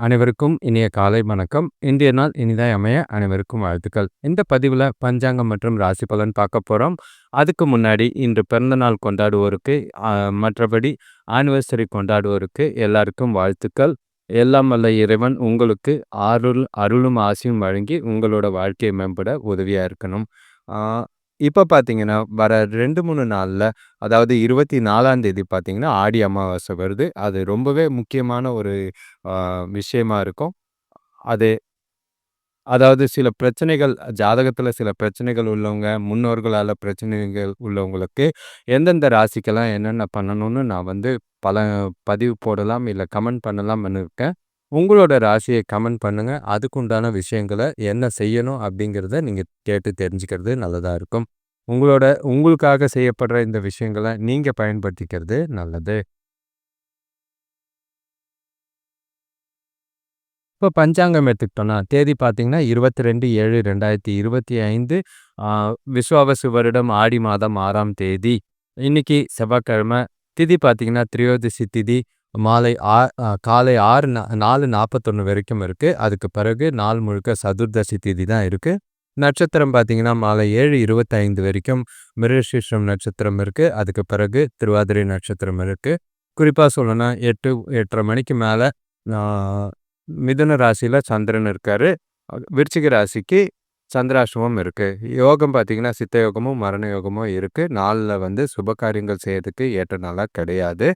அனைவருக்கும் இனிய காலை வணக்கம். இன்றைய நாள் இனிதாய் அமைய அனைவருக்கும் வாழ்த்துக்கள். இந்த பதிவில் பஞ்சாங்கம் மற்றும் ராசி பலன் பார்க்க போகிறோம் அதுக்கு முன்னாடி இன்று பிறந்த நாள் கொண்டாடுவோருக்கு, மற்றபடி ஆனிவர்சரி கொண்டாடுவோருக்கு எல்லாருக்கும் வாழ்த்துக்கள். எல்லாம் வல்ல இறைவன் உங்களுக்கு அருள் அருளும் ஆசியும் வழங்கி உங்களோட வாழ்க்கையை மேம்பட உதவியாக இருக்கணும். இப்போ பார்த்தீங்கன்னா, வர ரெண்டு மூணு நாளில் அதாவது 24ஆம் தேதி பார்த்தீங்கன்னா, ஆடி அமாவாசை வருது. அது ரொம்பவே முக்கியமான ஒரு விஷயமா இருக்கும். அது அதாவது சில பிரச்சனைகள் ஜாதகத்தில் சில பிரச்சனைகள் உள்ளவங்க, முன்னோர்களால் பிரச்சனைகள் உள்ளவங்களுக்கு எந்தெந்த ராசிக்கெல்லாம் என்னென்ன பண்ணணும்னு நான் வந்து பல பதிவு போடலாம், இல்லை கமெண்ட் பண்ணலாம்னு இருக்கேன். உங்களோட ராசிய கமெண்ட் பண்ணுங்க. அதுக்குண்டான விஷயங்கள என்ன செய்யணும் அப்படிங்கிறத நீங்க கேட்டு தெரிஞ்சுக்கிறது நல்லதா இருக்கும். உங்களோட உங்களுக்காக செய்யப்படுற இந்த விஷயங்கள நீங்க பயன்படுத்திக்கிறது நல்லது. இப்போ பஞ்சாங்கம் எடுத்துக்கிட்டோம்னா, தேதி பார்த்தீங்கன்னா இருபத்தி ரெண்டு ஏழு ரெண்டாயிரத்தி இருபத்தி ஐந்து விஸ்வாவசு வருடம் ஆடி மாதம் ஆறாம் தேதி. இன்னைக்கு செவ்வாய்க்கிழமை. திதி பார்த்தீங்கன்னா, திரியோதிசி திதி. மாலை ஆ காலை ஆறு நா 4:41 வரைக்கும் இருக்குது அதுக்கு பிறகு நாள் முழுக்க சதுர்தசி திதி தான் இருக்குது நட்சத்திரம் பார்த்தீங்கன்னா, மாலை 7:25 வரைக்கும் மிருகசீஷம் நட்சத்திரம் இருக்குது அதுக்கு பிறகு திருவாதிரை நட்சத்திரம் இருக்குது குறிப்பாக சொல்லணும்னா 8, 8:30 மணிக்கு மேலே மிதுன ராசியில் சந்திரன் இருக்கார். விருச்சிக ராசிக்கு சந்திராஷ்டமம் இருக்குது யோகம் பார்த்தீங்கன்னா, சித்த யோகமும், மரண யோகமும் இருக்குது நாளில் வந்து சுப காரியங்கள் செய்யறதுக்கு ஏற்ற நாளாக கிடையாது.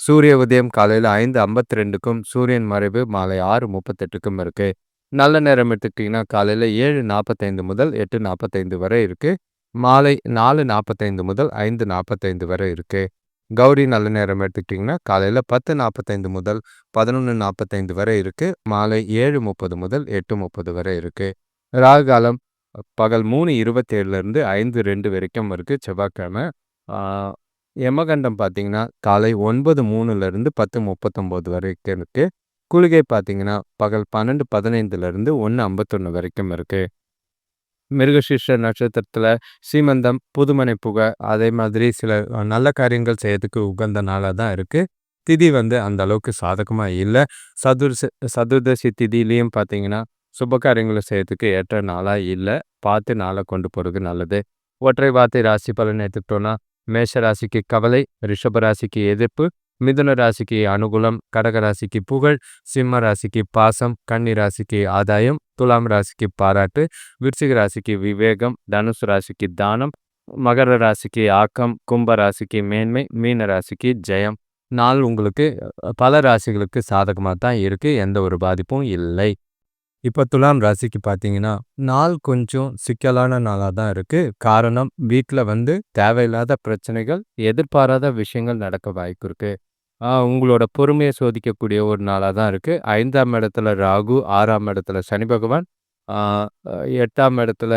சூரிய உதயம் காலையில் ஐந்து ஐம்பத்தி ரெண்டுக்கும் சூரியன் மறைவு மாலை ஆறு முப்பத்தெட்டுக்கும் இருக்குது நல்ல நேரம் எடுத்துக்கிட்டிங்கன்னா காலையில் ஏழு நாற்பத்தைந்து முதல் எட்டு நாற்பத்தைந்து வரை இருக்குது மாலை நாலு நாற்பத்தைந்து முதல் ஐந்து நாற்பத்தைந்து வரை இருக்குது கௌரி நல்ல நேரம் எடுத்துக்கிட்டிங்கன்னா காலையில் பத்து நாற்பத்தைந்து முதல் பதினொன்று நாற்பத்தைந்து வரை இருக்குது மாலை ஏழு முப்பது முதல் எட்டு முப்பது வரை இருக்குது ராகுகாலம் பகல் மூணு இருபத்தேழுலேருந்து ஐந்து ரெண்டு வரைக்கும் இருக்குது செவ்வாய்க்கிழமை யமகண்டம் பார்த்தீங்கன்னா, காலை 9:03லிருந்து 10:39 வரைக்கும் இருக்குது குளிகை பார்த்தீங்கன்னா, பகல் 12:15லிருந்து 1:51 வரைக்கும் இருக்குது மிருகசீஷ நட்சத்திரத்தில் சீமந்தம், புதுமனை புகை அதே மாதிரி சில நல்ல காரியங்கள் செய்யறதுக்கு உகந்த நாளாக தான் இருக்குது திதி வந்து அந்த அளவுக்கு சாதகமாக இல்லை. சதுர்ச சதுர்தசி திதியிலையும் பார்த்தீங்கன்னா, சுபகாரியங்களை செய்யறதுக்கு ஏற்ற நாளாக இல்லை. பார்த்து நாளை கொண்டு போகிறது நல்லது. ஒற்றை வார்த்தை ராசி பலன் எடுத்துக்கிட்டோன்னா மேஷ ராசிக்கு கவலை, ரிஷப ராசிக்கு எதிர்ப்பு, மிதுன ராசிக்கு அனுகூலம், கடக ராசிக்கு புகழ், சிம்ம ராசிக்கு பாசம், கன்னி ராசிக்கு ஆதாயம், துலாம் ராசிக்கு பாராட்டு, விருச்சிக ராசிக்கு விவேகம், தனுசு ராசிக்கு தானம், மகர ராசிக்கு ஆக்கம், கும்ப ராசிக்கு மேன்மை, மீன ராசிக்கு ஜெயம். நாள் உங்களுக்கு பல ராசிகளுக்கு சாதகமாக தான் இருக்குது எந்த ஒரு பாதிப்பும் இல்லை. இப்ப துலாம் ராசிக்கு பார்த்தீங்கன்னா, நாள் கொஞ்சம் சிக்கலான நாளா தான் இருக்கு. காரணம் வீட்ல வந்து தேவையில்லாத பிரச்சனைகள், எதிர்பாராத விஷயங்கள் நடக்க வாய்ப்பு இருக்கு. உங்களோட பொறுமையை சோதிக்கக்கூடிய ஒரு நாளா தான் இருக்கு. ஐந்தாம் இடத்துல ராகு, ஆறாம் இடத்துல சனி பகவான், எட்டாம் இடத்துல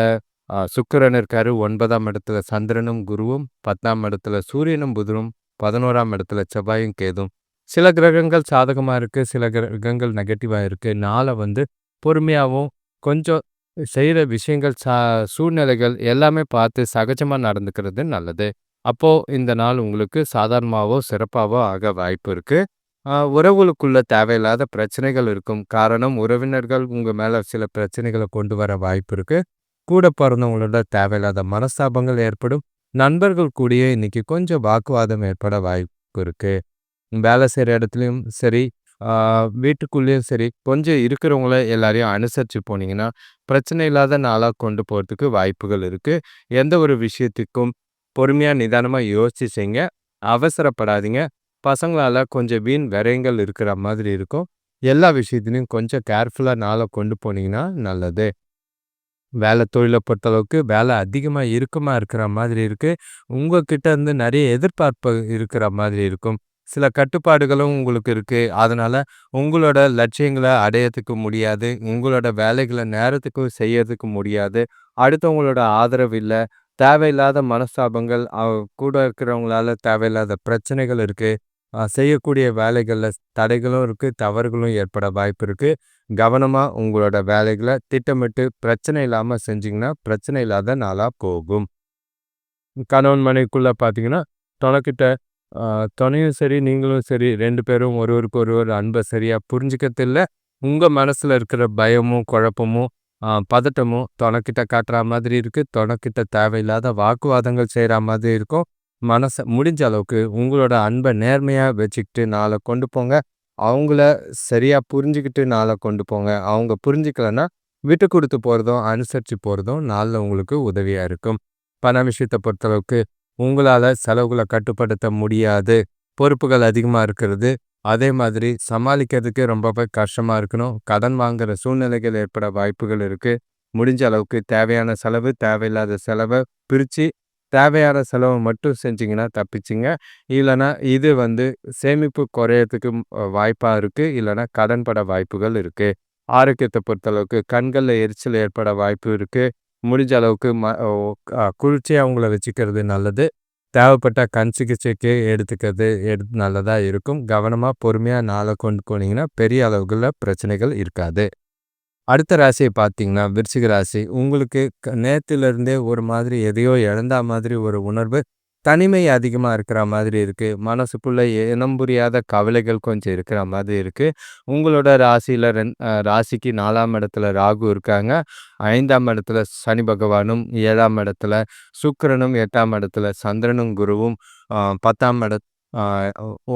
சுக்கரன் சுக்கிரன் இருக்காரு. ஒன்பதாம் இடத்துல சந்திரனும், குருவும், 10ஆம் இடத்துல சூரியனும், புதனும், 11ஆம் இடத்துல செவ்வாயும், கேதும் சில கிரகங்கள் சாதகமா இருக்கு. சில கிரகங்கள் நெகட்டிவா இருக்கு. நாளை வந்து பொறுமையாவும், கொஞ்சம் செய்ற விஷயங்கள் ச சூழ்நிலைகள் எல்லாமே பார்த்து சகஜமா நடந்துக்கிறது நல்லது. அப்போ இந்த நாள் உங்களுக்கு சாதாரணமாவோ, சிறப்பாவோ ஆக வாய்ப்பு இருக்கு. உறவுகளுக்குள்ள தேவையில்லாத பிரச்சனைகள் இருக்கும். காரணம் உறவினர்கள் உங்க மேல சில பிரச்சனைகள கொண்டு வர வாய்ப்பு இருக்கு. கூட பிறந்தவங்களோட தேவையில்லாத மனஸ்தாபங்கள் ஏற்படும். நண்பர்கள் கூடயே இன்னைக்கு கொஞ்சம் வாக்குவாதம் ஏற்பட வாய்ப்பு இருக்கு. வேலை செய்கிற இடத்துலயும் சரி, வீட்டுக்குள்ளேயும் சரி, கொஞ்சம் இருக்கிறவங்கள எல்லாரையும் அனுசரிச்சு போனீங்கன்னா, பிரச்சனை இல்லாத நாளா கொண்டு போறதுக்கு வாய்ப்புகள் இருக்கு. எந்த ஒரு விஷயத்துக்கும் பொறுமையா, நிதானமா யோசிச்சு செய்ங்க. அவசரப்படாதீங்க. பசங்களால கொஞ்சம் வீண் விரயங்கள் இருக்கிற மாதிரி இருக்கும். எல்லா விஷயத்துலையும் கொஞ்சம் கேர்ஃபுல்லா நாள கொண்டு போனீங்கன்னா நல்லது. வேலை தொழில பொறுத்தளவுக்கு வேலை அதிகமா இறுக்கமா இருக்கிற மாதிரி இருக்கு. உங்ககிட்ட இருந்து நிறைய எதிர்பார்ப்பு இருக்கிற மாதிரி இருக்கும். சில கட்டுப்பாடுகளும் உங்களுக்கு இருக்கு. அதனால உங்களோட லட்சியங்கள அடையறதுக்கு முடியாது. உங்களோட வேலைகளை நேரத்துக்கு செய்யறதுக்கு முடியாது. அடுத்தவங்களோட ஆதரவு இல்ல. தேவையில்லாத மனஸ்தாபங்கள், கூட இருக்கிறவங்களால தேவையில்லாத பிரச்சனைகள் இருக்கு. செய்யக்கூடிய வேலைகள்ல தடைகளும் இருக்கு. தவறுகளும் ஏற்பட வாய்ப்பு இருக்கு. கவனமா உங்களோட வேலைகளை திட்டமிட்டு பிரச்சனை இல்லாம செஞ்சீங்கன்னா, பிரச்சனை இல்லாத நாளா போகும். கணவன் மனைவிக்குள்ள பார்த்தீங்கன்னா, தொணக்கிட்ட துணையும் சரி, நீங்களும் சரி ரெண்டு பேரும் ஒருவருக்கு ஒருவர் அன்பை சரியா புரிஞ்சுக்கிறதில்ல. உங்க மனசுல இருக்கிற பயமும், குழப்பமும், பதட்டமும் தொணக்கிட்ட காட்டுற மாதிரி இருக்கு. தொணக்கிட்ட தேவையில்லாத வாக்குவாதங்கள் செய்கிற மாதிரி இருக்கும். மனச முடிஞ்ச அளவுக்கு உங்களோட அன்ப நேர்மையா வச்சுக்கிட்டு நாளை கொண்டு போங்க. அவங்கள சரியா புரிஞ்சுக்கிட்டு நாளை கொண்டு போங்க. அவங்க புரிஞ்சுக்கலன்னா, விட்டு கொடுத்து போறதும், அனுசரிச்சு போறதும் நாளில் உங்களுக்கு உதவியா இருக்கும். பண விஷயத்த பொறுத்தளவுக்கு உங்களால் செலவுகளை கட்டுப்படுத்த முடியாது. பொறுப்புகள் அதிகமாக இருக்கிறது. அதே மாதிரி சமாளிக்கிறதுக்கு ரொம்பவே கஷ்டமாக இருக்கணும். கடன் வாங்குகிற சூழ்நிலைகள் ஏற்பட வாய்ப்புகள் இருக்குது முடிஞ்ச அளவுக்கு தேவையான செலவு, தேவையில்லாத செலவை பிரித்து தேவையான செலவை மட்டும் செஞ்சிங்கன்னா தப்பிச்சிங்க இல்லைனா இது வந்து சேமிப்பு குறையறதுக்கு வாய்ப்பாக இருக்குது இல்லைனா கடன் பட வாய்ப்புகள் இருக்குது ஆரோக்கியத்தை பொறுத்தளவுக்கு கண்களில் எரிச்சல் ஏற்பட வாய்ப்பு இருக்குது முடிஞ்ச அளவுக்கு ம குளிர்ச்சியாக அவங்கள வச்சுக்கிறது நல்லது. தேவைப்பட்ட கண் சிகிச்சைக்கு எடுத்துக்கிறது எடுத்து நல்லதா இருக்கும். கவனமா, பொறுமையா நாள கொண்டு போனீங்கன்னா, பெரிய அளவுகளில் பிரச்சனைகள் இருக்காது. அடுத்த ராசியை பார்த்தீங்கன்னா, விருச்சிக ராசி. உங்களுக்கு க நேத்திலிருந்தே ஒரு மாதிரி எதையோ இழந்தா மாதிரி ஒரு உணர்வு. தனிமை அதிகமாக இருக்கிற மாதிரி இருக்குது மனசுக்குள்ளே இனம் புரியாத கவலைகள் கொஞ்சம் இருக்கிற மாதிரி இருக்குது உங்களோட ராசியில் ரெண் ராசிக்கு நாலாம் இடத்துல ராகு இருக்காங்க. ஐந்தாம் இடத்துல சனி பகவானும், ஏழாம் இடத்துல சுக்கரனும் எட்டாம் இடத்துல சந்திரனும், குருவும், பத்தாம் இட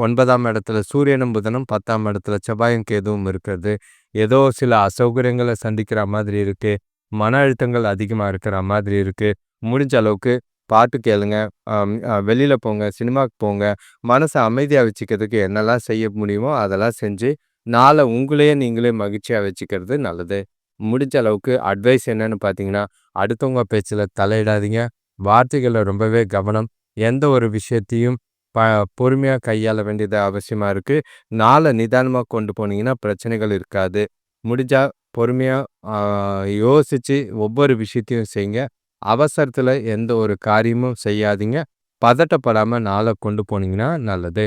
ஒன்பதாம் இடத்துல சூரியனும், புதனும், 10ஆம் இடத்துல செவ்வாயும், கேதுவும் இருக்கிறது. ஏதோ சில அசௌகரியங்களை சந்திக்கிற மாதிரி இருக்குது மன அழுத்தங்கள் அதிகமாக இருக்கிற மாதிரி இருக்குது முடிஞ்ச அளவுக்கு பாட்டு கேளுங்க. வெளியில் வெளியில போங்க. சினிமாவுக்கு போங்க. மனசை அமைதியா வச்சுக்கிறதுக்கு என்னலாம் செய்ய முடியுமோ, அதெல்லாம் செஞ்சு, நாள உங்களையே நீங்களே மகிழ்ச்சியா வச்சுக்கிறது நல்லது. முடிஞ்ச அளவுக்கு அட்வைஸ் என்னன்னு பார்த்தீங்கன்னா, அடுத்தவங்க பேச்சில் தலையிடாதீங்க. வார்த்தைகள்ல ரொம்பவே கவனம். எந்த ஒரு விஷயத்தையும் ப பொறுமையாக கையாள வேண்டியது அவசியமாக இருக்குது. நாளை நிதானமாக கொண்டு போனீங்கன்னா, பிரச்சனைகள் இருக்காது. முடிஞ்சால் பொறுமையாக யோசித்து ஒவ்வொரு விஷயத்தையும் செய்யுங்க. அவசரத்துல எந்த ஒரு காரியமும் செய்யாதீங்க. பதட்டப்படாம நாளை கொண்டு போனீங்கன்னா நல்லது.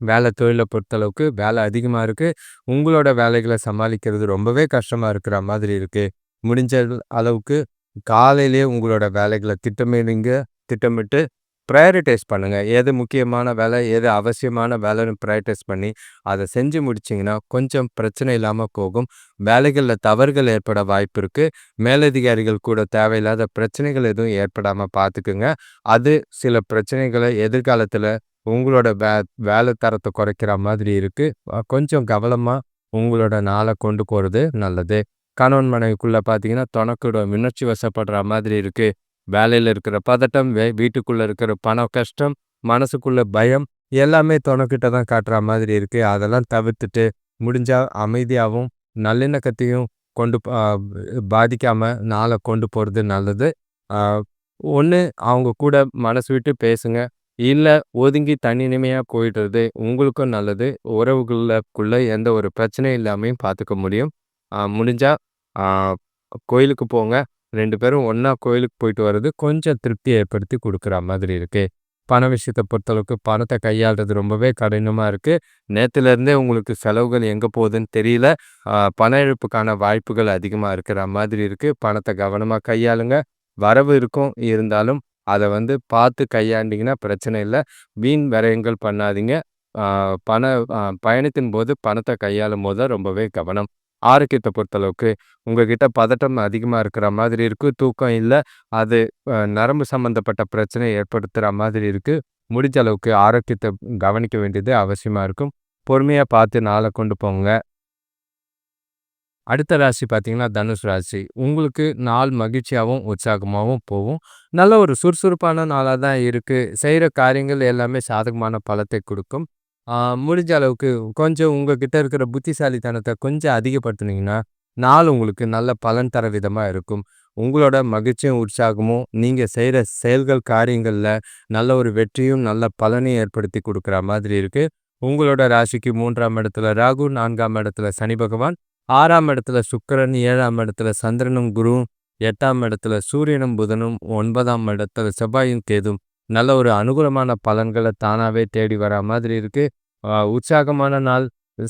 வேலை தொழில பொறுத்தளவுக்கு வேலை அதிகமா இருக்கு. உங்களோட வேலைகளை சமாளிக்கிறது ரொம்பவே கஷ்டமா இருக்கிற மாதிரி இருக்கு. முடிஞ்ச அளவுக்கு காலையிலேயே உங்களோட வேலைகளை திட்டமிடுங்க. திட்டமிட்டு ப்ரையாரிட்டைஸ் பண்ணுங்கள் எது முக்கியமான வேலை, எது அவசியமான வேலைன்னு ப்ரையாரிட்டைஸ் பண்ணி, அதை செஞ்சு முடிச்சிங்கன்னா கொஞ்சம் பிரச்சனை இல்லாமல் போகும். வேலைகளில் தவறுகள் ஏற்பட வாய்ப்பு இருக்குது மேலதிகாரிகள் கூட தேவையில்லாத பிரச்சனைகள் எதுவும் ஏற்படாமல் பார்த்துக்குங்க. அது சில பிரச்சனைகளை எதிர்காலத்தில் உங்களோட வே வேலை தரத்தை குறைக்கிற மாதிரி இருக்குது கொஞ்சம் கவனமாக உங்களோட நாளை கொண்டு போகிறது நல்லது. கணவன் மனைவிக்குள்ளே பார்த்தீங்கன்னா, தொணக்கூட உணர்ச்சி வசப்படுற மாதிரி இருக்குது வேலையில் இருக்கிற பதட்டம், வே வீட்டுக்குள்ளே இருக்கிற பண கஷ்டம், மனசுக்குள்ள பயம் எல்லாமே தொணக்கிட்ட தான் காட்டுற மாதிரி இருக்குது அதெல்லாம் தவிர்த்துட்டு, முடிஞ்சால் அமைதியாகவும் நல்லிணக்கத்தையும் கொண்டு பாதிக்காமல் நாளை கொண்டு போகிறது நல்லது. ஒன்று அவங்க கூட மனசு விட்டு பேசுங்க. இல்லை ஒதுங்கி தனிமையா போயிடுறது உங்களுக்கும் நல்லது. உறவுகளுக்குள்ளே எந்த ஒரு பிரச்சனையும் இல்லாமையும் பார்த்துக்க முடியும். முடிஞ்சால் கோயிலுக்கு போங்க. ரெண்டு பேரும் ஒன்றா கோயிலுக்கு போயிட்டு வர்றது கொஞ்சம் திருப்திய ஏற்படுத்தி கொடுக்குற மாதிரி இருக்குது பண விஷயத்தை பொறுத்தளவுக்கு பணத்தை கையாள்றது ரொம்பவே கடினமாக இருக்குது நேற்றுலேருந்தே உங்களுக்கு செலவுகள் எங்கே போகுதுன்னு தெரியல. பண இழப்புக்கான வாய்ப்புகள் அதிகமாக இருக்கிற மாதிரி இருக்குது பணத்தை கவனமாக கையாளுங்க. வரவு இருக்கும். இருந்தாலும் அதை வந்து பார்த்து கையாண்டிங்கன்னா பிரச்சனை இல்லை வீண் விரயங்கள் பண்ணாதீங்க. பண பயணத்தின் போது பணத்தை கையாளும் போது தான் ரொம்பவே கவனம். ஆரோக்கியத்தை பொறுத்தளவுக்கு உங்ககிட்ட பதட்டம் அதிகமாக இருக்கிற மாதிரி இருக்குது தூக்கம் இல்லை அது நரம்பு சம்மந்தப்பட்ட பிரச்சனை ஏற்படுத்துகிற மாதிரி இருக்குது முடிஞ்ச அளவுக்கு ஆரோக்கியத்தை கவனிக்க வேண்டியது அவசியமாக இருக்கும். பொறுமையாக பார்த்து நாளை கொண்டு போங்க. அடுத்த ராசி பார்த்தீங்கன்னா, தனுசு ராசி. உங்களுக்கு நாள் மகிழ்ச்சியாகவும் உற்சாகமாகவும் போகும். நல்ல ஒரு சுறுசுறுப்பான நாளாக தான் இருக்குது செய்கிற காரியங்கள் எல்லாமே சாதகமான பலத்தை கொடுக்கும் முடிஞ்ச அளவுக்கு கொஞ்சம் உங்ககிட்ட இருக்கிற புத்திசாலித்தனத்தை கொஞ்சம் அதிகப்படுத்துனீங்கன்னா, நாள் உங்களுக்கு நல்ல பலன் தர விதமாக இருக்கும். உங்களோட மகிழ்ச்சியும், உற்சாகமும் நீங்கள் செய்கிற செயல்கள், காரியங்களில் நல்ல ஒரு வெற்றியும், நல்ல பலனையும் ஏற்படுத்தி கொடுக்குற மாதிரி இருக்கு. உங்களோட ராசிக்கு மூன்றாம் இடத்துல ராகு, நான்காம் இடத்துல சனி பகவான், ஆறாம் இடத்துல சுக்கரன் ஏழாம் இடத்துல சந்திரனும், குருவும், எட்டாம் இடத்துல சூரியனும், புதனும், ஒன்பதாம் இடத்துல செவ்வாயும், கேதும் நல்ல ஒரு அனுகூலமான பலன்கள தானாகவே தேடி வரா மாதிரி இருக்கு. உற்சாகமான நாள்.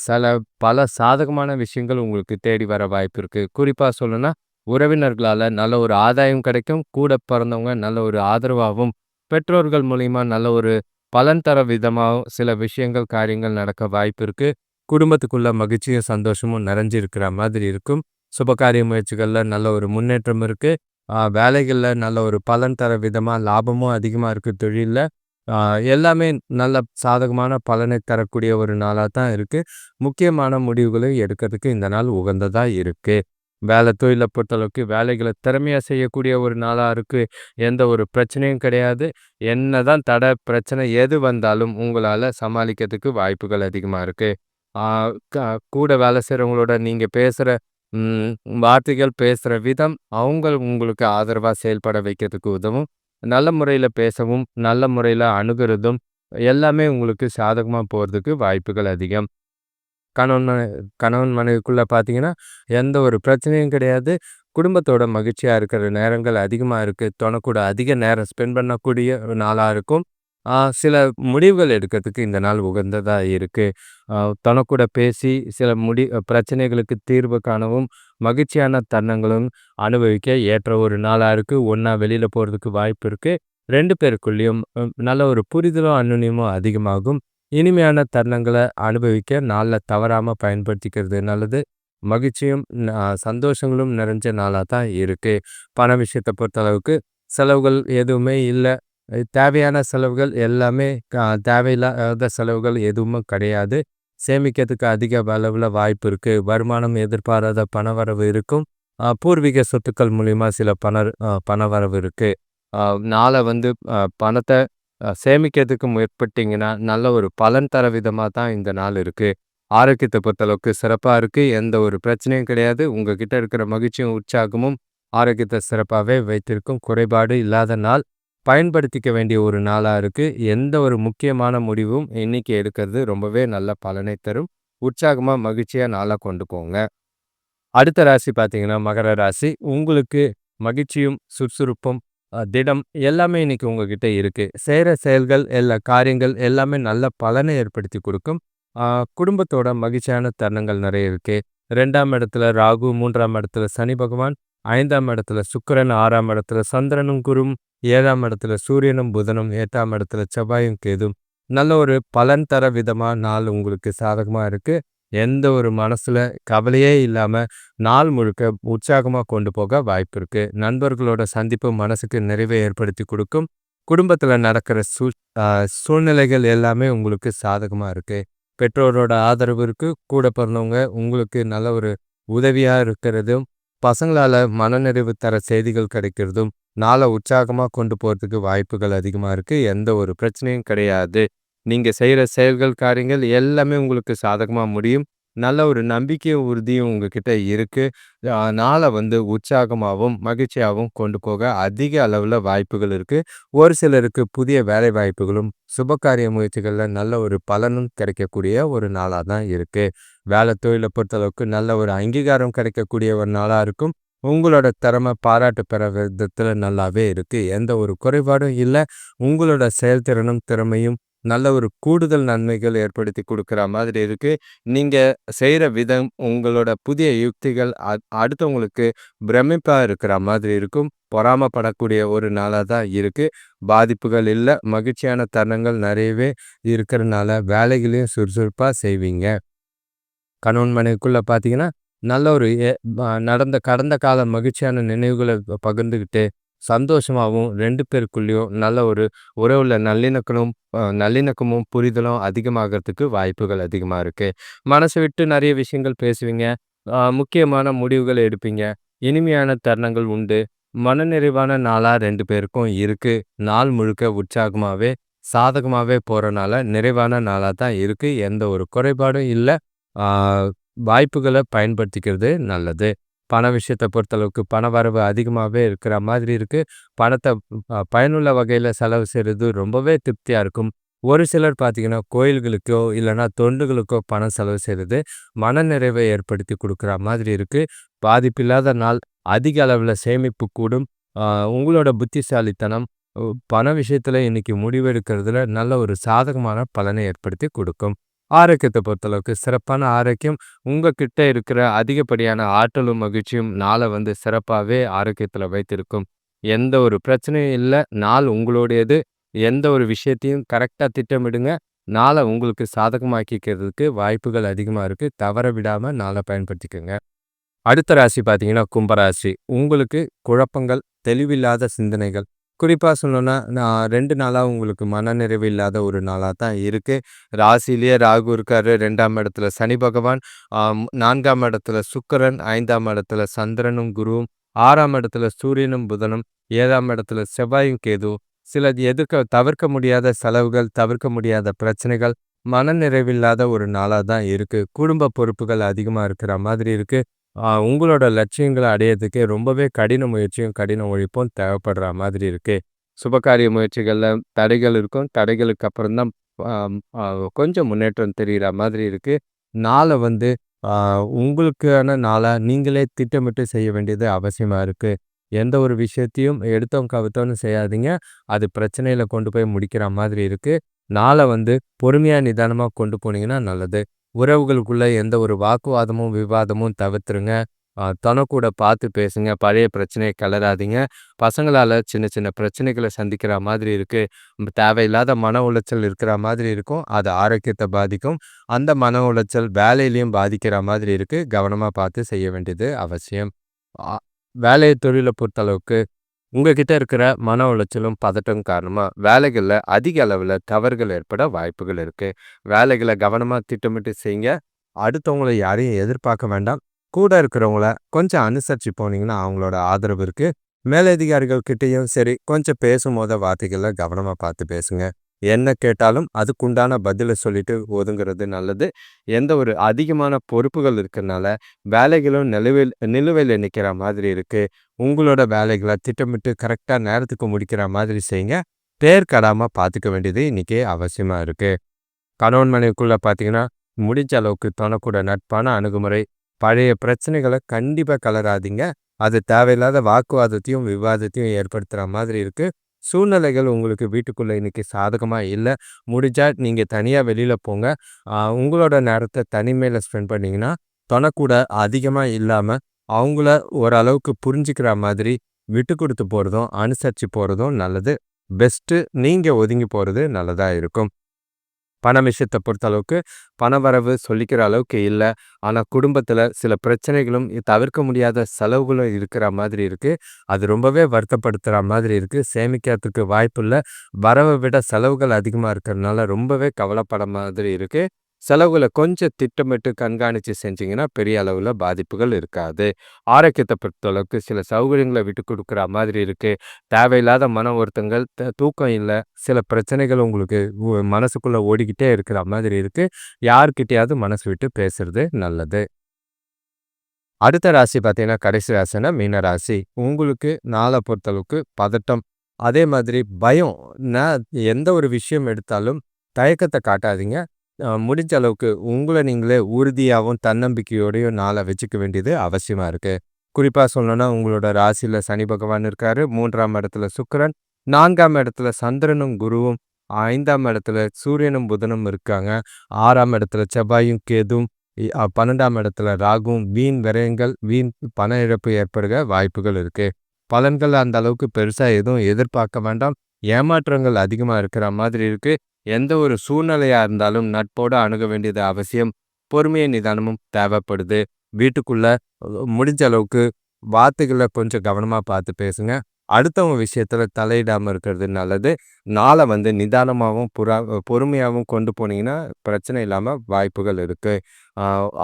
சில பல சாதகமான விஷயங்கள் உங்களுக்கு தேடி வர வாய்ப்பு இருக்கு. குறிப்பா சொல்லணும்னா, உறவினர்களால நல்ல ஒரு ஆதாயம் கிடைக்கும். கூட பிறந்தவங்க நல்ல ஒரு ஆதரவாவும், பெற்றோர்கள் மூலியமா நல்ல ஒரு பலன் தர விதமாவும் சில விஷயங்கள், காரியங்கள் நடக்க வாய்ப்பு இருக்குது குடும்பத்துக்குள்ள மகிழ்ச்சியும், சந்தோஷமும் நிறைஞ்சு இருக்கிற மாதிரி இருக்கும். சுபகாரிய முயற்சிகள்ல நல்ல ஒரு முன்னேற்றம் இருக்கு. வேலைகளில் நல்ல ஒரு பலன் தர விதமாக லாபமும் அதிகமாக இருக்குது தொழிலில். எல்லாமே நல்ல சாதகமான பலனை தரக்கூடிய ஒரு நாளாக தான் இருக்குது முக்கியமான முடிவுகளை எடுக்கிறதுக்கு இந்த நாள் உகந்ததாக இருக்குது வேலை தொழிலை பொறுத்தளவுக்கு வேலைகளை திறமையாக செய்யக்கூடிய ஒரு நாளாக இருக்குது எந்த ஒரு பிரச்சனையும் கிடையாது. என்ன தான் தடை, பிரச்சனை எது வந்தாலும் உங்களால் சமாளிக்கிறதுக்கு வாய்ப்புகள் அதிகமாக இருக்குது க கூட வேலை செய்கிறவங்களோட நீங்கள் பேசுகிற வார்த்தைகள், பேசுகிற விதம் அவங்க உங்களுக்கு ஆதரவாக செயல்பட வைக்கிறதுக்கு உதவும். நல்ல முறையில் பேசவும், நல்ல முறையில் அணுகுறதும் எல்லாமே உங்களுக்கு சாதகமாக போகிறதுக்கு வாய்ப்புகள் அதிகம். கணவன் மனை கணவன் மனைவிக்குள்ளே பார்த்தீங்கன்னா, எந்த ஒரு பிரச்சனையும் கிடையாது. குடும்பத்தோட மகிழ்ச்சியாக இருக்கிற நேரங்கள் அதிகமாக இருக்குது துணை அதிக நேரம் ஸ்பெண்ட் பண்ணக்கூடிய ஒரு இருக்கும். சில முடிவுகள் எடுக்கிறதுக்கு இந்த நாள் உகந்ததாக இருக்குது தனக்கூட கூட பேசி சில முடி பிரச்சனைகளுக்கு தீர்வு காணவும், மகிழ்ச்சியான தருணங்களும் அனுபவிக்க ஏற்ற ஒரு நாளாக இருக்குது ஒன்றா வெளியில் போகிறதுக்கு வாய்ப்பு இருக்குது ரெண்டு பேருக்குள்ளேயும் நல்ல ஒரு புரிதலும், அந்யோன்யமும் அதிகமாகும். இனிமையான தருணங்களை அனுபவிக்க நாளில் தவறாமல் பயன்படுத்திக்கிறது நல்லது. மகிழ்ச்சியும், சந்தோஷங்களும் நிறைஞ்ச நாளாக தான் இருக்குது பண விஷயத்தை பொறுத்தளவுக்கு செலவுகள் எதுவுமே இல்லை. தேவையான செலவுகள் எல்லாமே தேவையில்லாத செலவுகள் எதுவும் கிடையாது. சேமிக்கிறதுக்கு அதிக அளவில் வாய்ப்பு இருக்குது வருமானம் எதிர்பாராத பணவரவு இருக்கும். பூர்வீக சொத்துக்கள் மூலிமா சில பண பணவரவு இருக்குது நாளை வந்து பணத்தை சேமிக்கிறதுக்கு முற்பட்டிங்கன்னா நல்ல ஒரு பலன் தர விதமாக தான் இந்த நாள் இருக்குது ஆரோக்கியத்தை பொறுத்தளவுக்கு சிறப்பாக இருக்குது எந்த ஒரு பிரச்சனையும் கிடையாது. உங்கள் கிட்டே இருக்கிற மகிழ்ச்சியும், உற்சாகமும் ஆரோக்கியத்தை சிறப்பாகவே வைத்திருக்கும். குறைபாடு இல்லாத நாள். பயன்படுத்திக்க வேண்டிய ஒரு நாளா இருக்கு. எந்த ஒரு முக்கியமான முடிவும் இன்றைக்கி எடுக்கிறது ரொம்பவே நல்ல பலனை தரும். உற்சாகமா, மகிழ்ச்சியா நாளாக கொண்டு போங்க. அடுத்த ராசி பார்த்திங்கன்னா மகர ராசி. உங்களுக்கு மகிழ்ச்சியும், சுறுசுறுப்பும், திடம் எல்லாமே இன்னைக்கு உங்ககிட்ட இருக்கு. செய்கிற செயல்கள், எல்லா காரியங்கள் எல்லாமே நல்ல பலனை ஏற்படுத்தி கொடுக்கும். குடும்பத்தோட மகிழ்ச்சியான தருணங்கள் நிறைய இருக்கு. ரெண்டாம் இடத்துல ராகு, மூன்றாம் இடத்துல சனி பகவான், ஐந்தாம் இடத்துல சுக்கிரன், ஆறாம் இடத்துல சந்திரனும், குரும் ஏழாம் இடத்துல சூரியனும், புதனும், எட்டாம் இடத்துல செவ்வாயும், கேதும் நல்ல ஒரு பலன் தர விதமாக நாள் உங்களுக்கு சாதகமாக இருக்கு. எந்த ஒரு மனசில் கவலையே இல்லாமல் நாள் முழுக்க உற்சாகமாக கொண்டு போக வாய்ப்பு இருக்குது நண்பர்களோட சந்திப்பு மனசுக்கு நிறைவை ஏற்படுத்தி கொடுக்கும். குடும்பத்தில் நடக்கிற சூழ் சூழ்நிலைகள் எல்லாமே உங்களுக்கு சாதகமாக இருக்கு. பெற்றோரோட ஆதரவு இருக்கு. கூட பிறந்தவங்க உங்களுக்கு நல்ல ஒரு உதவியாக இருக்கிறதும், பசங்களால் மனநிறைவு தர செய்திகள் கிடைக்கிறதும், நாளை உற்சாகமாக கொண்டு போகிறதுக்கு வாய்ப்புகள் அதிகமாக இருக்குது எந்த ஒரு பிரச்சனையும் கிடையாது. நீங்கள் செய்கிற செயல்கள், காரியங்கள் எல்லாமே உங்களுக்கு சாதகமாக முடியும். நல்ல ஒரு நம்பிக்கையும், உறுதியும் உங்ககிட்ட இருக்குது நாளை வந்து உற்சாகமாகவும் மகிழ்ச்சியாகவும் கொண்டு போக அதிக அளவில் வாய்ப்புகள் இருக்குது ஒரு சிலருக்கு புதிய வேலை வாய்ப்புகளும், சுபகாரிய முயற்சிகளில் நல்ல ஒரு பலனும் கிடைக்கக்கூடிய ஒரு நாளாக தான் இருக்குது வேலை தொழிலை பொறுத்தளவுக்கு நல்ல ஒரு அங்கீகாரம் கிடைக்கக்கூடிய ஒரு நாளாக இருக்கும். உங்களோட திறமை பாராட்டு பெற விதத்தில் நல்லாவே இருக்குது எந்த ஒரு குறைபாடும் இல்லை உங்களோட செயல்திறனும், திறமையும் நல்ல ஒரு கூடுதல் நன்மைகள் ஏற்படுத்தி கொடுக்குற மாதிரி இருக்குது நீங்கள் செய்கிற விதம், உங்களோட புதிய யுக்திகள் அடுத்தவங்களுக்கு பிரமிப்பாக இருக்கிற மாதிரி இருக்கும். பொறாமப்படக்கூடிய ஒரு நாளாக தான் இருக்குது பாதிப்புகள் இல்லை மகிழ்ச்சியான தருணங்கள் நிறையவே இருக்கிறனால வேலைகளையும் சுறுசுறுப்பாக செய்வீங்க. கணவன் மனைவிக்குள்ளே பார்த்தீங்கன்னா, நல்ல ஒரு நடந்த கடந்த கால மகிழ்ச்சியான நினைவுகளை பகிர்ந்துக்கிட்டு சந்தோஷமாகவும் ரெண்டு பேருக்குள்ளேயும் நல்ல ஒரு உறவுல நல்லிணக்கமும் நல்லிணக்கமும், புரிதலும் அதிகமாகறதுக்கு வாய்ப்புகள் அதிகமாக இருக்குது மனசை விட்டு நிறைய விஷயங்கள் பேசுவீங்க. முக்கியமான முடிவுகள் எடுப்பீங்க. இனிமையான தருணங்கள் உண்டு. மனநிறைவான நாளாக ரெண்டு பேருக்கும் இருக்குது நாள் முழுக்க உற்சாகமாகவே சாதகமாகவே போகிறனால நிறைவான நாளாக தான் இருக்குது எந்த ஒரு குறைபாடும் இல்லை வாய்ப்புகளை பயன்படுத்திக்கிறது நல்லது. பண விஷயத்தை பொறுத்தளவுக்கு பணவரவு அதிகமாகவே இருக்கிற மாதிரி இருக்குது பணத்தை பயனுள்ள வகையில் செலவு செய்கிறது ரொம்பவே திருப்தியாக இருக்கும். ஒரு சிலர் பார்த்திங்கன்னா கோயில்களுக்கோ இல்லைனா தொண்டுகளுக்கோ பணம் செலவு செய்கிறது மனநிறைவை ஏற்படுத்தி கொடுக்குற மாதிரி இருக்குது பாதிப்பில்லாத நாள். அதிக அளவில் சேமிப்பு கூடும். உங்களோட புத்திசாலித்தனம், பண விஷயத்தில் இன்றைக்கி முடிவெடுக்கிறதுல நல்ல ஒரு சாதகமான பலனை ஏற்படுத்தி கொடுக்கும். ஆரோக்கியத்தை பொறுத்தளவுக்கு சிறப்பான ஆரோக்கியம். உங்ககிட்ட இருக்கிற அதிகப்படியான ஆற்றலும், மகிழ்ச்சியும் நாளை வந்து சிறப்பாவே ஆரோக்கியத்துல வைத்திருக்கும். எந்த ஒரு பிரச்சனையும் இல்ல. நாள் உங்களுடையது. எந்த ஒரு விஷயத்தையும் கரெக்டாக திட்டமிடுங்க. நாளை உங்களுக்கு சாதகமாக்கிக்கிறதுக்கு வாய்ப்புகள் அதிகமா இருக்கு. தவற விடாம நாள பயன்படுத்திக்கோங்க அடுத்த ராசி பார்த்தீங்கன்னா, கும்பராசி. உங்களுக்கு குழப்பங்கள், தெளிவில்லாத சிந்தனைகள். குறிப்பா சொல்லணும்னா, நான் ரெண்டு நாளா உங்களுக்கு மனநிறைவு இல்லாத ஒரு நாளா தான் இருக்கு. ராசிலேயே ராகு இருக்காரு. ரெண்டாம் இடத்துல சனி பகவான், நான்காம் இடத்துல சுக்கரன் ஐந்தாம் இடத்துல சந்திரனும், குருவும், ஆறாம் இடத்துல சூரியனும், புதனும், ஏழாம் இடத்துல செவ்வாயும், கேதுவும். சில எதிர்க்க தவிர்க்க முடியாத செலவுகள், தவிர்க்க முடியாத பிரச்சனைகள், மனநிறைவில்லாத ஒரு நாளா தான் இருக்கு. குடும்ப பொறுப்புகள் அதிகமா இருக்கிற மாதிரி இருக்கு. உங்களோட லட்சியங்களை அடையிறதுக்கு ரொம்பவே கடின முயற்சியும், கடின உழைப்பும் தேவைப்படுற மாதிரி இருக்கு. சுபகாரிய முயற்சிகளில் தடைகள் இருக்கும். தடைகளுக்கு அப்புறம் தான் கொஞ்சம் முன்னேற்றம் தெரிகிற மாதிரி இருக்கு. நாளை வந்து உங்களுக்கான நாளாக நீங்களே திட்டமிட்டு செய்ய வேண்டியது அவசியமாக இருக்கு. எந்த ஒரு விஷயத்தையும் எடுத்தோம், கவித்தோன்னு செய்யாதீங்க. அது பிரச்சனையில் கொண்டு போய் முடிக்கிற மாதிரி இருக்கு. நாளை வந்து பொறுமையாக நிதானமாக கொண்டு போனீங்கன்னா நல்லது. உறவுகளுக்குள்ளே எந்த ஒரு வாக்குவாதமும், விவாதமும் தவிர்த்துருங்க. தனக்கூட பார்த்து பேசுங்க. பழைய பிரச்சனையை கலராதிங்க பசங்களால் சின்ன சின்ன பிரச்சனைகளை சந்திக்கிற மாதிரி இருக்குது தேவையில்லாத மன உளைச்சல் இருக்கிற மாதிரி இருக்கும். அது ஆரோக்கியத்தை பாதிக்கும். அந்த மன உளைச்சல் வேலையிலையும் பாதிக்கிற மாதிரி இருக்குது கவனமாக பார்த்து செய்ய வேண்டியது அவசியம். வேலையை தொழிலை பொறுத்தளவுக்கு உங்ககிட்ட இருக்கிற மன உளைச்சலும், பதட்டம் காரணமாக வேலைகளில் அதிக அளவில் தவறுகள் ஏற்பட வாய்ப்புகள் இருக்குது வேலைகளை கவனமாக திட்டமிட்டு செய்யுங்க. அடுத்தவங்களை யாரையும் எதிர்பார்க்க வேண்டாம். கூட இருக்கிறவங்கள கொஞ்சம் அனுசரித்து போனீங்கன்னா, அவங்களோட ஆதரவு இருக்குது மேலதிகாரிகள் கிட்டேயும் சரி, கொஞ்சம் பேசும்போது வார்த்தைகளில் கவனமாக பார்த்து பேசுங்க. என்ன கேட்டாலும் அதுக்குண்டான பதிலை சொல்லிட்டு ஒதுங்கிறது நல்லது. எந்த ஒரு அதிகமான பொறுப்புகள் இருக்கிறனால வேலைகளும் நிலுவையில் நிலுவையில் நிற்கிற மாதிரி இருக்குது உங்களோட வேலைகளை திட்டமிட்டு கரெக்டாக நேரத்துக்கு முடிக்கிற மாதிரி செய்யுங்க. பேர் பார்த்துக்க வேண்டியது இன்றைக்கி அவசியமா இருக்கு. கணவன் மனைவிக்குள்ள பார்த்தீங்கன்னா, முடிஞ்ச அளவுக்கு தனக்கூட நட்பான அணுகுமுறை. பழைய பிரச்சனைகள கண்டிப்பா கலராதிங்க அது தேவையில்லாத வாக்குவாதத்தையும், விவாதத்தையும் ஏற்படுத்துற மாதிரி இருக்கு. சூழ்நிலைகள் உங்களுக்கு வீட்டுக்குள்ள இன்னைக்கு சாதகமா இல்லை முடிஞ்சா நீங்க தனியா வெளியில் போங்க. உங்களோட நேரத்தை தனிமையில ஸ்பெண்ட் பண்ணீங்கன்னா, தொணக்கூட அதிகமா இல்லாம, அவங்கள ஓரளவுக்கு புரிஞ்சுக்கிற மாதிரி விட்டு கொடுத்து போறதும், அனுசரிச்சு போறதும் நல்லது. பெஸ்ட்டு நீங்க ஒதுங்கி போறது நல்லதா இருக்கும். பண விஷயத்தை பொறுத்தளவுக்கு, பணவரவு சொல்லிக்கிற அளவுக்கு இல்ல. ஆனா குடும்பத்தில் சில பிரச்சனைகளும், தவிர்க்க முடியாத செலவுகளும் இருக்கிற மாதிரி இருக்கு. அது ரொம்பவே வருத்தப்படுத்துற மாதிரி இருக்கு. சேமிக்கிறதுக்கு வாய்ப்புல்ல வரவை விட செலவுகள் அதிகமா இருக்கிறனால ரொம்பவே கவலைப்பட மாதிரி இருக்கு. செலவுகளை கொஞ்சம் திட்டமிட்டு கண்காணித்து செஞ்சிங்கன்னா பெரிய அளவில் பாதிப்புகள் இருக்காது. ஆரோக்கியத்தை பொறுத்தளவுக்கு சில சௌகரியங்களை விட்டு கொடுக்குற மாதிரி இருக்கு. தேவையில்லாத மன ஒருத்தங்கள் த தூக்கம் இல்லை சில பிரச்சனைகள் உங்களுக்கு மனசுக்குள்ளே ஓடிக்கிட்டே இருக்கிற மாதிரி இருக்குது யார்கிட்டயாவது மனசு விட்டு பேசுறது நல்லது. அடுத்த ராசி பார்த்தீங்கன்னா, கடைசி ராசினா மீன ராசி. உங்களுக்கு நாளை பொறுத்தளவுக்கு பதட்டம், அதே மாதிரி பயம். நான் எந்த ஒரு விஷயம் எடுத்தாலும் தயக்கத்தை காட்டாதீங்க. முடிஞ்ச அளவுக்கு உங்கள நீங்களே உறுதியாவும், தன்னம்பிக்கையோடையும் நாள வச்சுக்க வேண்டியது அவசியமா இருக்கு. குறிப்பா சொல்லணும்னா, உங்களோட ராசியில் சனி பகவான் இருக்காரு. மூன்றாம் இடத்துல சுக்கரன் நான்காம் இடத்துல சந்திரனும், குருவும், ஐந்தாம் இடத்துல சூரியனும், புதனும் இருக்காங்க. ஆறாம் இடத்துல செவ்வாயும், கேதும் பன்னெண்டாம் இடத்துல ராகும் வீண் விரயங்கள், வீண் பண இழப்பு ஏற்படுக வாய்ப்புகள் இருக்கு. பலன்கள் அந்த அளவுக்கு பெருசா எதுவும் எதிர்பார்க்க வேண்டாம். ஏமாற்றங்கள் அதிகமா இருக்கிற மாதிரி இருக்கு. எந்த ஒரு சூழ்நிலையாக இருந்தாலும் நட்போட அணுக வேண்டியது அவசியம். பொறுமையை நிதானமும் தேவைப்படுது. வீட்டுக்குள்ளே முடிஞ்ச அளவுக்கு வார்த்தைகளை கொஞ்சம் கவனமாக பார்த்து பேசுங்க. அடுத்தவங்க விஷயத்தில் தலையிடாமல் இருக்கிறது நல்லது. நாளை வந்து நிதானமாகவும் புறா பொறுமையாகவும் கொண்டு போனீங்கன்னா, பிரச்சனை இல்லாமல் வாய்ப்புகள் இருக்குது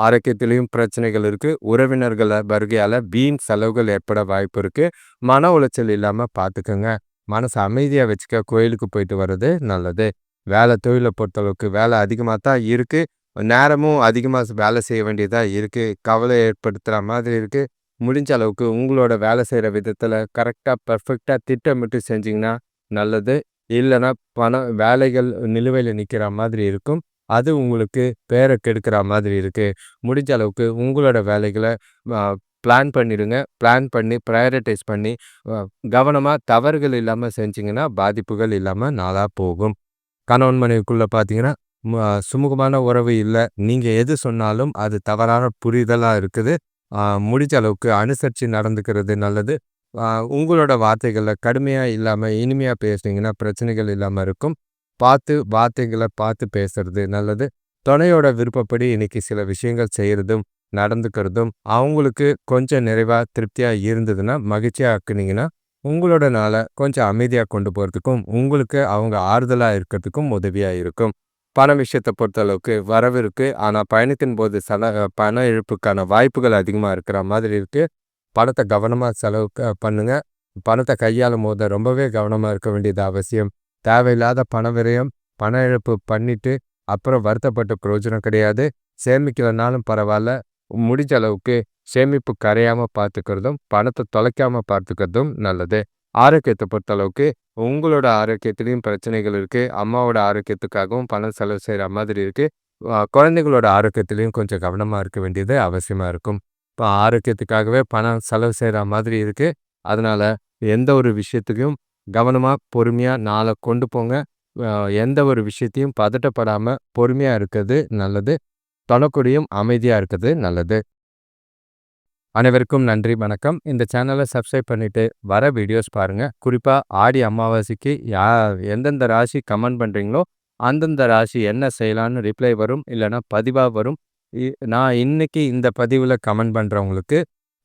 ஆரோக்கியத்திலையும் பிரச்சனைகள் இருக்குது உறவினர்களை வருகையால் வீண் செலவுகள் ஏற்பட வாய்ப்பு இருக்குது மன உளைச்சல் இல்லாமல் பார்த்துக்கோங்க மனசை அமைதியாக வச்சுக்க கோயிலுக்கு போயிட்டு வர்றது நல்லது. வேலை, தொழிலை பொறுத்தளவுக்கு வேலை அதிகமாக தான் இருக்குது நேரமும் அதிகமாக வேலை செய்ய வேண்டியதாக இருக்குது கவலை ஏற்படுத்துகிற மாதிரி இருக்குது முடிஞ்ச அளவுக்கு உங்களோட வேலை செய்கிற விதத்தில் கரெக்டாக பர்ஃபெக்டாக திட்டமிட்டு செஞ்சிங்கன்னா நல்லது. இல்லைன்னா பணம் வேலைகள் நிலுவையில் நிற்கிற மாதிரி இருக்கும். அது உங்களுக்கு பேரை கெடுக்கிற மாதிரி இருக்குது முடிஞ்ச அளவுக்கு உங்களோட வேலைகளை பிளான் பண்ணிடுங்க. பிளான் பண்ணி, ப்ரையாரிட்டைஸ் பண்ணி, கவனமாக தவறுகள் இல்லாமல் செஞ்சிங்கன்னா பாதிப்புகள் இல்லாமல் நாளாக போகும். கணவன் மனைவிக்குள்ளே பார்த்தீங்கன்னா, சுமூகமான உறவு இல்லை நீங்கள் எது சொன்னாலும் அது தவறான புரிதலாக இருக்குது. முடிஞ்ச அளவுக்கு அனுசரித்து நடந்துக்கிறது நல்லது. உங்களோட வார்த்தைகளில் கடுமையாக இல்லாமல் இனிமையாக பேசுனீங்கன்னா பிரச்சனைகள் இல்லாமல் இருக்கும். பார்த்து வார்த்தைகளை பார்த்து பேசுறது நல்லது. துணையோட விருப்பப்படி இன்றைக்கி சில விஷயங்கள் செய்கிறதும் நடந்துக்கிறதும், அவங்களுக்கு கொஞ்சம் நிறைவாக திருப்தியாக இருந்ததுன்னா, மகிழ்ச்சியாக ஆக்குனீங்கன்னா, உங்களோட நாளை கொஞ்சம் அமைதியாக கொண்டு போகிறதுக்கும் உங்களுக்கு அவங்க ஆறுதலாக இருக்கிறதுக்கும் உதவியாக இருக்கும். பண விஷயத்தை பொறுத்தளவுக்கு வரவு ஆனால் பயணத்தின் போது சன பண இழப்புக்கான வாய்ப்புகள் அதிகமாக இருக்கிற மாதிரி இருக்குது பணத்தை கவனமாக செலவு பண்ணுங்கள் பணத்தை கையாளும் போது ரொம்பவே கவனமாக இருக்க வேண்டியது அவசியம். தேவையில்லாத பண விரயம், பண இழப்பு பண்ணிவிட்டு அப்புறம் வருத்தப்பட்டு பிரயோஜனம் கிடையாது. சேமிக்கலைனாலும் பரவாயில்ல முடிஞ்ச அளவுக்கு சேமிப்பு கரையாம பார்த்துக்கிறதும், பணத்தை தொலைக்காம பார்த்துக்கிறதும் நல்லது. ஆரோக்கியத்தை பொறுத்தளவுக்கு, உங்களோட ஆரோக்கியத்துலேயும் பிரச்சனைகள் இருக்குது அம்மாவோட ஆரோக்கியத்துக்காகவும் பணம் செலவு செய்கிற மாதிரி இருக்கு. குழந்தைகளோட ஆரோக்கியத்திலயும் கொஞ்சம் கவனமா இருக்க வேண்டியது அவசியமா இருக்கும். இப்போ ஆரோக்கியத்துக்காகவே பணம் செலவு செய்கிற மாதிரி இருக்கு. அதனால எந்த ஒரு விஷயத்துக்கும் கவனமாக பொறுமையாக நாளை கொண்டு போங்க. எந்த ஒரு விஷயத்தையும் பதட்டப்படாமல் பொறுமையாக இருக்கிறது நல்லது. தொழக்கூடியும் அமைதியாக இருக்கிறது நல்லது. அனைவருக்கும் நன்றி, வணக்கம். இந்த சேனலை சப்ஸ்கிரைப் பண்ணிவிட்டு வர வீடியோஸ் பாருங்கள் குறிப்பாக ஆடி அமாவாசைக்கு யா எந்தெந்த ராசி கமெண்ட் பண்ணுறீங்களோ அந்தந்த ராசி என்ன செய்யலான்னு ரிப்ளை வரும். இல்லைனா பதிவாக வரும். இ நான் இன்னைக்கு இந்த பதிவில் கமெண்ட் பண்ணுறவங்களுக்கு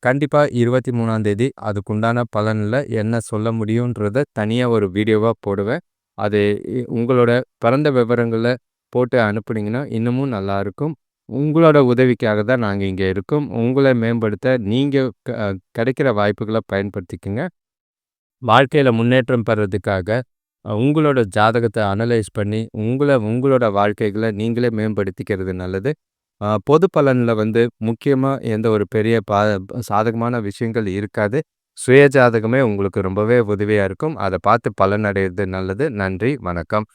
கண்டிப்பாக இருபத்தி மூணாந்தேதி அதுக்குண்டான பலனில் என்ன சொல்ல முடியுன்றத தனியாக ஒரு வீடியோவாக போடுவேன். அது இ உங்களோட பிறந்த விவரங்களை போட்டு அனுப்புனீங்கன்னா, இன்னமும் நல்லாயிருக்கும் உங்களோட உதவிக்காக தான் நாங்கள் இங்கே இருக்கோம். உங்களை மேம்படுத்த நீங்கள் க கிடைக்கிற வாய்ப்புகளை பயன்படுத்திக்கங்க. வாழ்க்கையில் முன்னேற்றம் பெறதுக்காக, உங்களோட ஜாதகத்தை அனலைஸ் பண்ணி, உங்களை உங்களோட வாழ்க்கைகளை நீங்களே மேம்படுத்திக்கிறது நல்லது. பொது பலனில் வந்து முக்கியமாக எந்த ஒரு பெரிய பா சாதகமான விஷயங்கள் இருக்காது. சுய ஜாதகமே உங்களுக்கு ரொம்பவே உதவியாக இருக்கும். அதை பார்த்து பலன் நல்லது. நன்றி, வணக்கம்.